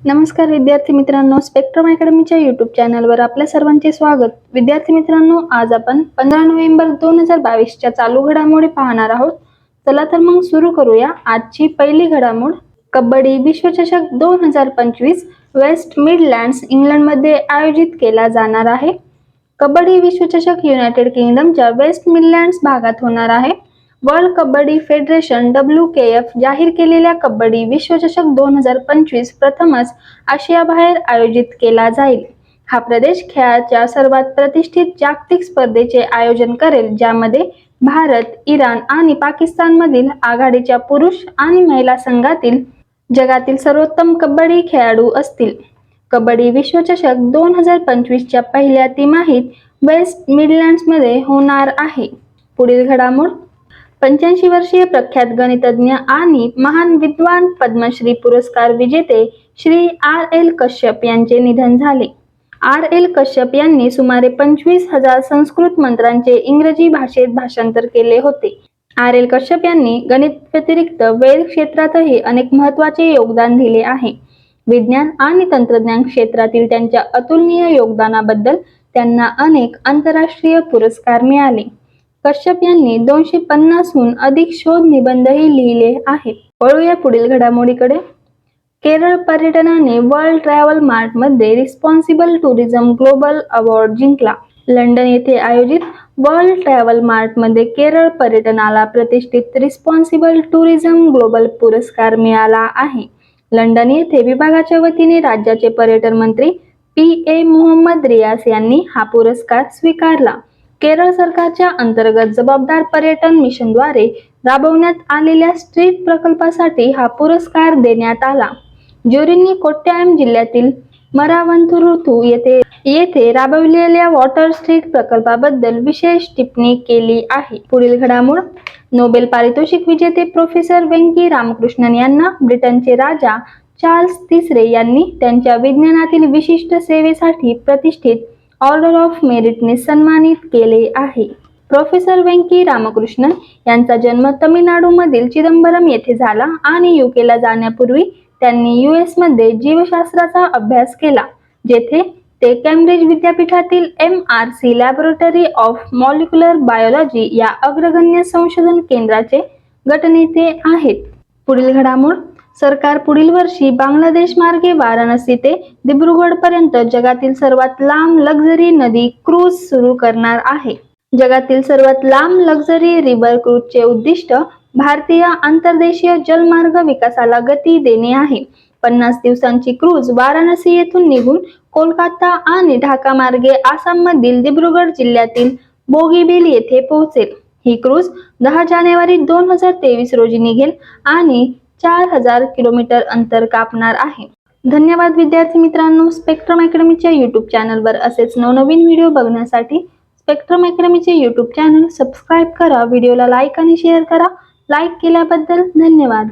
नमस्कार विद्यार्थी मित्रांनो स्पेक्ट्रम अकॅडमीच्या यूट्यूब चॅनलवर आपल्या सर्वांचे स्वागत. विद्यार्थी मित्रांनो आज आपण पंधरा नोव्हेंबर दोन हजार बावीसच्या चालू घडामोडी पाहणार आहोत. चला तर मग सुरू करूया आजची पहिली घडामोड. कबड्डी विश्वचषक दोन हजार पंचवीस वेस्ट मिडलँड्स इंग्लंडमध्ये आयोजित केला जाणार आहे. कबड्डी विश्वचषक युनायटेड किंगडमच्या वेस्ट मिडलँड्स भागात होणार आहे. World kabaddi federation W K F जाहीर केलेल्या कबड्डी विश्वचषक दोन हजार पंचवीस प्रथमच आशियाबाहेर आयोजित केला जाईल. हा प्रदेश खेळाच्या सर्वात प्रतिष्ठित जागतिक स्पर्धेचे आयोजन करेल ज्यामध्ये भारत इराण आणि पाकिस्तानमधील आघाडीच्या पुरुष आणि महिला संघातील जगातील सर्वोत्तम कबड्डी खेळाडू असतील. कबड्डी विश्वचषक दोन हजार पंचवीसच्या पहिल्या तिमाहीत वेस्ट मिडलँड्समध्ये होणार आहे. पुढील घडामोड पंच्याऐंशी वर्षीय प्रख्यात गणितज्ञ आणि महान विद्वान पद्मश्री पुरस्कार विजेते श्री आर एल कश्यप यांचे निधन झाले. आर एल कश्यप यांनी सुमारे पंचवीस हजार संस्कृत मंत्रांचे इंग्रजी भाषेत भाषांतर केले होते. आर एल कश्यप यांनी गणित व्यतिरिक्त वेद क्षेत्रातही अनेक महत्त्वाचे योगदान दिले आहे. विज्ञान आणि तंत्रज्ञान क्षेत्रातील त्यांच्या अतुलनीय योगदानाबद्दल त्यांना अनेक आंतरराष्ट्रीय पुरस्कार मिळाले. कश्यप यांनी दोनशे पन्नासहून अधिक शोध निबंधही लिहिले आहेत. वळूया पुढील घडामोडीकडे. केरळ पर्यटनाने वर्ल्ड ट्रॅव्हल मार्टमध्ये रिस्पॉन्सिबल टुरिझम ग्लोबल अवॉर्ड जिंकला. लंडन येथे आयोजित वर्ल्ड ट्रॅव्हल मार्टमध्ये केरळ पर्यटनाला प्रतिष्ठित रिस्पॉन्सिबल टुरिझम ग्लोबल पुरस्कार मिळाला आहे. लंडन येथे विभागाच्या वतीने राज्याचे पर्यटन मंत्री पी ए मोहम्मद रियास यांनी हा पुरस्कार स्वीकारला. केरळ सरकारच्या अंतर्गत जबाबदार पर्यटन मिशनद्वारे राबवण्यात आलेल्या स्ट्रीट प्रकल्पासाठी हा पुरस्कार देण्यात आला. ज्युरींनी कोट्टायम जिल्ह्यातील मरावंथुरुथू येथे येथे राबविलेल्या वॉटर स्ट्रीट प्रकल्पाबद्दल विशेष टिप्पणी केली आहे. पुढील घडामोड नोबेल पारितोषिक विजेते प्रोफेसर व्यंकी रामकृष्णन यांना ब्रिटनचे राजा चार्ल्स तिसरे यांनी त्यांच्या विज्ञानातील विशिष्ट सेवेसाठी प्रतिष्ठित ऑर्डर ऑफ मेरिटने सन्मानित केले आहे. प्रोफेसर व्यंकी रामकृष्णन यांचा जन्म तमिळनाडूमधील चिदंबरम येथे झाला आणि युकेला जाण्यापूर्वी त्यांनी यू मध्ये जीवशास्त्राचा अभ्यास केला जेथे ते कॅम्ब्रिज विद्यापीठातील M R C laboratory of molecular biology या अग्रगण्य संशोधन केंद्राचे गटनेते आहेत. पुढील घडामोड सरकार पुढील वर्षी बांगलादेश मार्गे वाराणसी ते दिब्रुगड पर्यंत जगातील सर्वात लांब लक्झरी नदी क्रूज सुरू करणार आहे. जगातील सर्वात लांब लक्झरी रिव्हर क्रूजचे उद्दिष्ट भारतीय आंतरदेशीय जलमार्ग विकासाला गती देणे आहे. पन्नास दिवसांची क्रूज वाराणसी येथून निघून कोलकाता आणि ढाका मार्गे आसाममधील दिब्रुगड जिल्ह्यातील बोगीबिल येथे पोहोचेल. ही क्रूज दहा जानेवारी दोन हजार तेवीस रोजी निघेल आणि चार हजार किलोमीटर अंतर कापणार आहे. धन्यवाद विद्यार्थी मित्रांनो. स्पेक्ट्रम अकॅडमीच्या यूट्यूब चॅनलवर असेच नवनवीन व्हिडिओ बघण्यासाठी स्पेक्ट्रम अकॅडमीचे यूट्यूब चॅनल सबस्क्राईब करा व्हिडिओला लाईक आणि शेअर करा. लाईक केल्याबद्दल धन्यवाद.